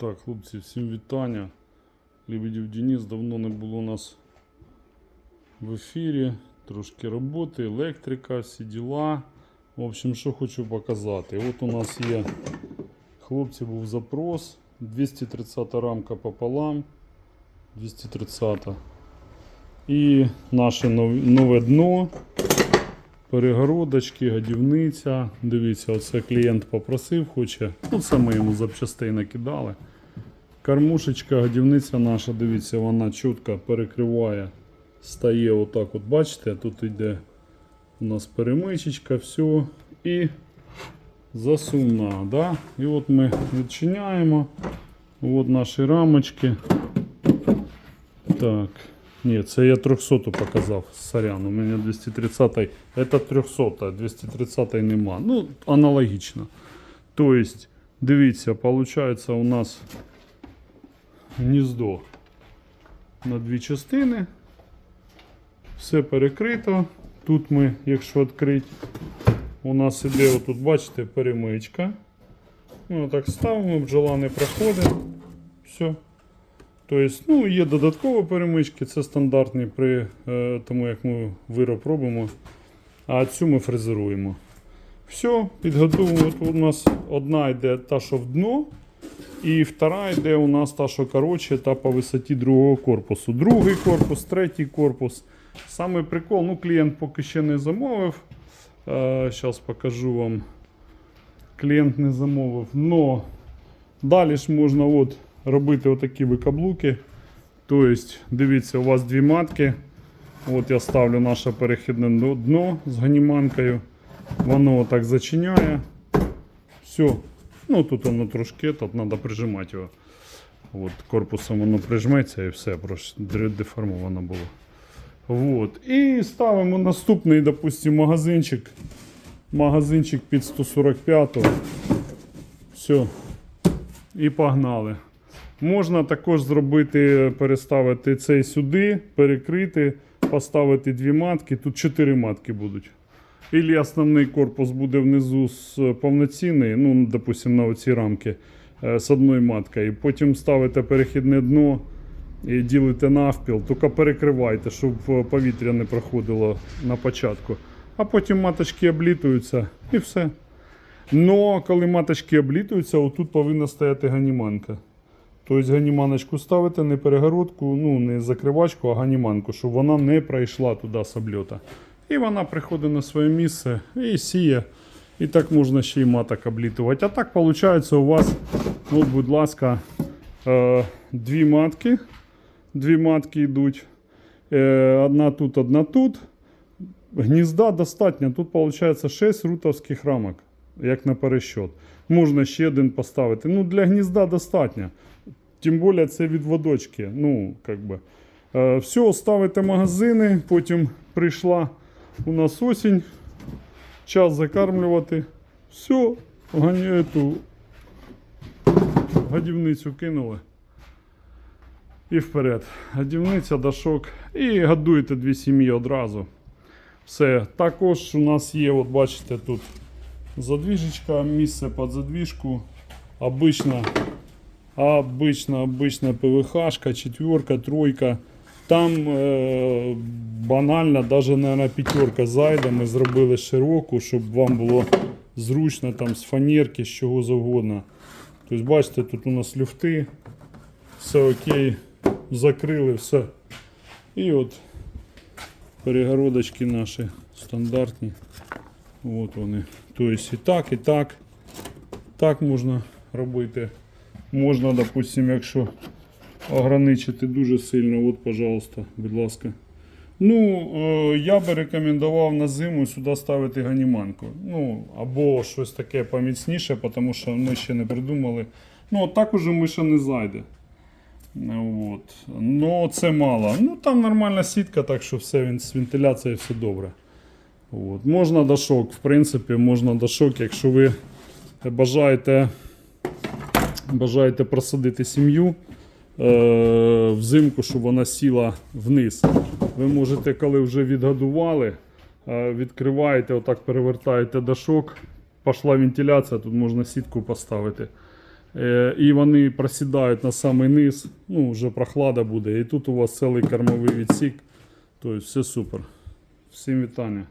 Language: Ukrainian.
Так, хлопці, всім вітання. Лебедів Денис давно не було у нас в ефірі. Трошки роботи, електрика, всі діла. В общем, що хочу показати. От у нас є хлопці був запрос. 230 рамка пополам. 230. І наше нове дно. Перегородочки, годівниця. Дивіться, оце клієнт попросив, хоче. Ну, це ми йому запчастей накидали. Кормушечка, годівниця наша, дивіться, вона чітко перекриває, стає отак, от бачите, тут йде у нас перемичечка, все. І засувна. Да? І от ми відчиняємо. От наші рамочки. Так. Ні, це я 300 показав. Сорян, у мене 230. -й. Це 300, 230 нема. Ну, аналогічно. Тобто, дивіться, виходить у нас гніздо на дві частини. Все перекрито. Тут ми, якщо відкрити, у нас іде, отут, бачите, перемичка. Ну, так ставимо, бджола не проходить. Все. Тобто, ну, є додаткові перемички, це стандартні при е, тому, як ми вироб робимо. А цю ми фрезеруємо. Все, підготовимо. От у нас одна йде та, що в дно, і втора йде у нас та, що коротше, та по висоті другого корпусу. Другий корпус, третій корпус. Саме прикол, ну, клієнт поки ще не замовив. Зараз покажу вам. Клієнт не замовив. Но далі ж можна от робити отакі викаблуки. Тобто, дивіться, у вас дві матки. От я ставлю наше перехідне дно- з ганіманкою. Воно отак зачиняє. Все. Ну тут воно трошки, тут треба прижимати його. От, корпусом воно прижметься і все, просто деформовано було. Вот. І ставимо наступний, допустим, магазинчик. Магазинчик під 145. Все. І погнали. Можна також зробити, переставити цей сюди, перекрити, поставити дві матки. Тут чотири матки будуть. Ілі основний корпус буде внизу з повноцінний, ну, допустим, на оці рамки е, з одною маткою. Потім ставите перехідне дно і ділите навпіл, тільки перекривайте, щоб е, повітря не проходило на початку. А потім маточки облітуються і все. Но коли маточки облітуються, отут повинна стояти ганіманка. Тобто ганіманочку ставите, не перегородку, ну не закривачку, а ганіманку, щоб вона не пройшла туди з обльота. І вона приходить на своє місце і сіє. І так можна ще й маток облітувати. А так виходить у вас, от, будь ласка, е, дві матки. Дві матки йдуть. Е, одна тут, одна тут. Гнізда достатньо. Тут виходить 6 рутовських рамок, як на пересчет. Можна ще один поставити. Ну, для гнізда достатньо. Тим більше це від водочки. Ну, как би. Е, все, ставите магазини. Потім прийшла у нас осінь. Час закармлювати. Все, гані, эту годівницю кинули. І вперед. Годівниця, дашок. І годуєте дві сім'ї одразу. Все. Також у нас є, от бачите, тут задвіжечка, місце під задвіжку. Обична, обична, обична ПВХ, четверка, тройка. Там е, банально, навіть на п'ятерка зайде. Ми зробили широку, щоб вам було зручно там з фанерки, з чого завгодно. Тобто, бачите, тут у нас люфти, все окей, закрили все. І от перегородочки наші стандартні. От вони. Тобто і так, і так. Так можна робити. Можна, допустим, якщо ограничити дуже сильно, от, пожалуйста, будь ласка. Ну, е, я би рекомендував на зиму сюди ставити ганіманку. Ну, або щось таке поміцніше, тому що ми ще не придумали. Ну, так уже миша не зайде. От. Ну, це мало. Ну, там нормальна сітка, так що все, з вентиляцією все добре. От. Можна дашок, в принципі, можна дашок, якщо ви бажаєте, бажаєте просадити сім'ю взимку, щоб вона сіла вниз. Ви можете, коли вже відгодували, е, відкриваєте, отак перевертаєте дашок, пішла вентиляція, тут можна сітку поставити. Е, і вони просідають на самий низ. Ну, вже прохлада буде. І тут у вас цілий кормовий відсік. Тобто все супер. Всім вітання.